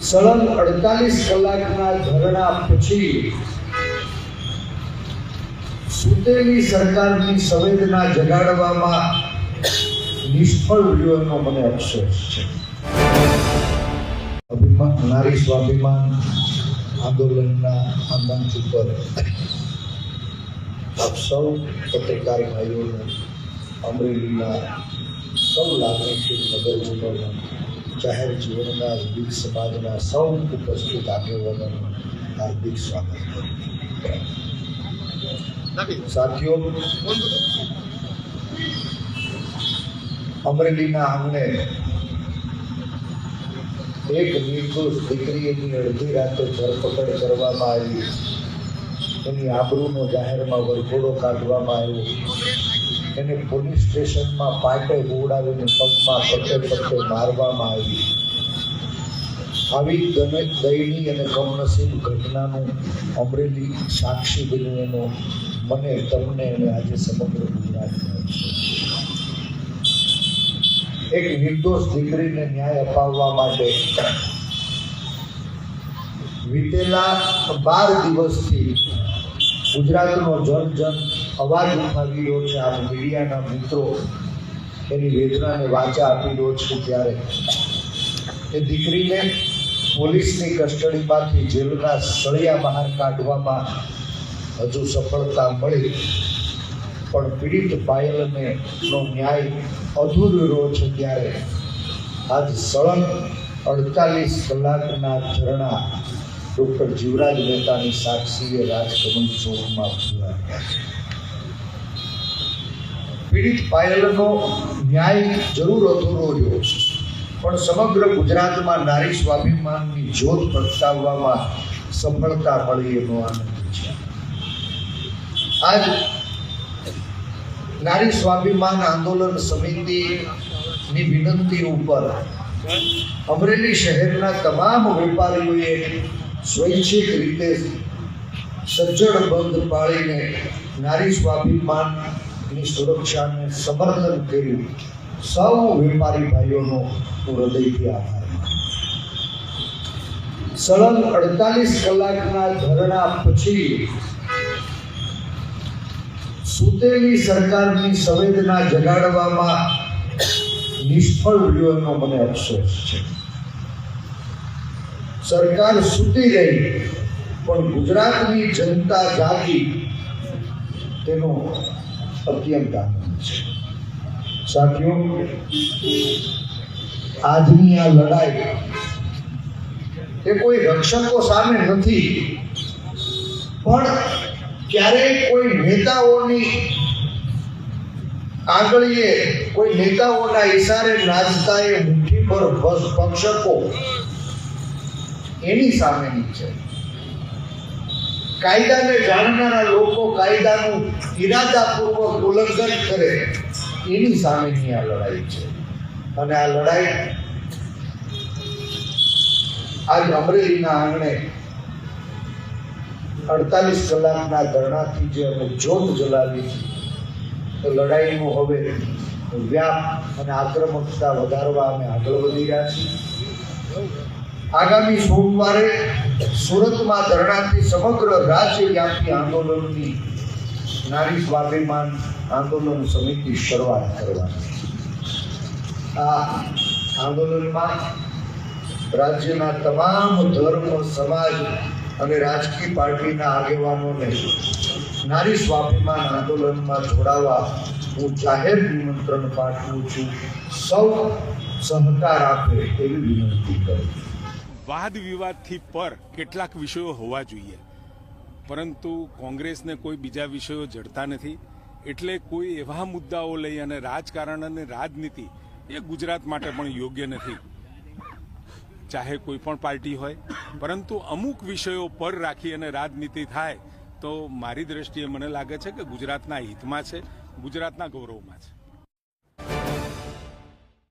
સળંગ અડતાલીસ કલાકના ધરણા પછી સુતેલી સરકારની સંવેદના જગાડવામાં નિષ્ફળ રહ્યોનો મને અફસોસ છે. અભિમાન નારી સ્વાભિમાન આંદોલનના આ ઉપર આપ સૌ પત્રકાર ભાઈઓને અમરેલીના સૌ લાગણીશીલ નગરજનોને જાહેર જીવનના વિવિધ સમાજના સૌ ઉપસ્થિત આગેવાનોનું હાર્દિક સ્વાગત કરું સાથીઓ, અમરેલીના આંગણે એક નિર્દોષ દીકરીની અડધી રાતે ધરપકડ કરવામાં આવી. એની આબરૂનો જાહેરમાં વરઘોડો કાઢવામાં આવ્યો. એને પોલીસ સ્ટેશનમાં પાટે ઉડાવીને પગમાં પટ્ટે પટ્ટે મારવામાં આવી. આવી દને, દયનીય અને કમનસીબ ઘટનાનું અમરેલી સાક્ષી બન્યું મને તમને અને આજે સમગ્ર ગુજરાતમાં એક નિર્દોષ દીકરીને ન્યાય અપાવવા માટે વીતેલા બાર દિવસથી ગુજરાતનો જન જન અવાજ ઉઠાવી રહ્યો છે. આ મીડિયાના મિત્રો એની વેદનાને વાચા આપી રહ્યો છે ત્યારે. એ દીકરીને પોલીસની કસ્ટડીમાંથી જેલના સળિયા બહાર કાઢવામાં હજુ સફળતા મળી. પણ પીડિત પાયલને નો ન્યાય અધૂરો રહ્યો છે ત્યારે. આજ સળંગ અડતાલીસ કલાકના ધરણા ડૉક્ટર જીવરાજ મહેતાની સાક્ષીએ રાજકમલ ચોકમાં પીડિત પાયલનો ન્યાય જરૂર અધૂરો રહ્યો. પણ સમગ્ર ગુજરાતમાં નારી સ્વાભિમાનની જ્યોત પ્રગટાવવામાં સફળતા મળી એનો આનંદ છે. આજ નારી સ્વાભિમાન આંદોલન સમિતિની વિનંતી ઉપર અમરેલી શહેરના તમામ વેપારીઓએ સ્વૈચ્છિક રીતે સજ્જડ બંધ પાળીને નારી સ્વાભિમાનની સુરક્ષાને સમર્થન કર્યું. સૌ વેપારી ભાઈઓનો હું હૃદયથી આભાર સળંગ અડતાલીસ કલાકના ધરણા પછી સુતેલી સરકારની સંવેદના જગાડવામાં નિષ્ફળ રહ્યોનો મને અફસોસ છે. સરકાર સુધી રહી. પણ ગુજરાતની જનતા જાગી તેનો અત્યંત આનંદ છે. સાથીઓ, આજની આ લડાઈ એ કોઈ રક્ષકો સામે નથી, પણ ક્યારેય કોઈ નેતાઓની આંગળીએ, કોઈ નેતાઓના ઈશારે નાચતા એ મુઠ્ઠી પર પક્ષકો એની સામેની છે. કાયદાને જાણનારા લોકો કાયદાનું ઇરાદાપૂર્વક ઉલ્લંઘન કરે, એની સામેની આ લડાઈ છે. અને આ લડાઈ આજ અમરેલીના આંગણે અડતાલીસ કલાકના ધરણાથી જે અમે જોત જલાવી તો લડાઈનો હવે વ્યાપ અને આક્રમકતા વધારવા અમે આગળ વધી રહ્યા છીએ. આગામી સોમવારે સુરતમાં ધરણાથી સમગ્ર રાજ્યવ્યાપી આંદોલનની નારી સ્વાભિમાન આંદોલન સમિતિ શરૂઆત કરવાની આ આંદોલનમાં રાજ્યના તમામ ધર્મ, સમાજ અને રાજકીય પાર્ટીના આગેવાનોને નારી સ્વાભિમાન આંદોલનમાં જોડાવા હું જાહેર નિમંત્રણ પાઠવું છું. સૌ સહકાર આપે એવી વિનંતી કરું છું. વાદ વિવાદથી પર કેટલાક વિષયો હોવા જોઈએ. પરંતુ કોંગ્રેસને કોઈ બીજા વિષયો જડતા નથી. એટલે કોઈ એવા મુદ્દાઓ લઈ અને રાજકારણ અને રાજનીતિ એ ગુજરાત માટે પણ યોગ્ય નથી. ચાહે કોઈ પણ પાર્ટી હોય. પરંતુ અમુક વિષયો પર રાખી અને રાજનીતિ થાય તો મારી દ્રષ્ટિએ મને લાગે છે કે ગુજરાતના હિતમાં છે, ગુજરાતના ગૌરવમાં છે.